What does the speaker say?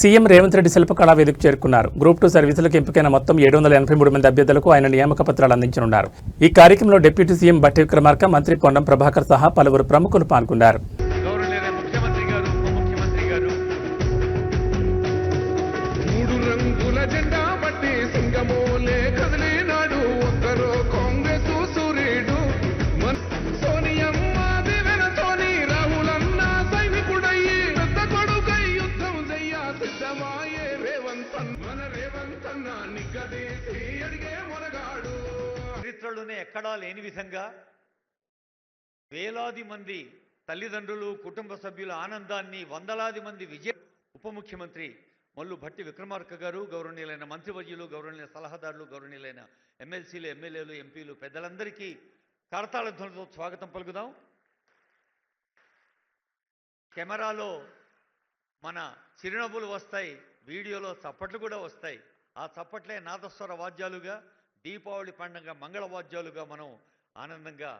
CM Revanth Reddy శిల్పకళా వేదిక చేరుకున్నారు. Group two సర్వీసులకు ఎంపికైన మొత్తం ఏడు వందల ఎనభై మూడు మంది అభ్యర్థులకు ఆయన నియామక పత్రాలు అందించనున్నారు. ఈ కార్యక్రమంలో డిప్యూటీ సీఎం బట్టి విక్రమార్క మంత్రి పొన్నం ప్రభాకర్ సహా పలువురు ప్రముఖులు పాల్గొన్నారు. మాయే రేవంతన్ మన రేవంతన్న నిగ్గదీసి అడిగే మొనగాడు చరిత్రలోనే ఎక్కడా లేని విధంగా వేలాది మంది తల్లిదండ్రులు కుటుంబ సభ్యుల ఆనందాన్ని వందలాది మంది విజయ ఉప ముఖ్యమంత్రి మల్లు భట్టి విక్రమార్క గారు గౌరవనీయులైన మంత్రివర్యులు గౌరవనీయుల సలహాదారులు గౌరవనీయులైన ఎమ్మెల్సీలు ఎమ్మెల్యేలు ఎంపీలు పెద్దలందరికీ కరతాళ ధ్వనితో స్వాగతం పలుకుదాం. కెమెరాలో మన చిరునవ్వులు వస్తాయి వీడియోలో చప్పట్లు కూడా వస్తాయి. ఆ చప్పట్లే నాదస్వర వాద్యాలుగా దీపావళి పండుగ మంగళ వాద్యాలుగా మనం ఆనందంగా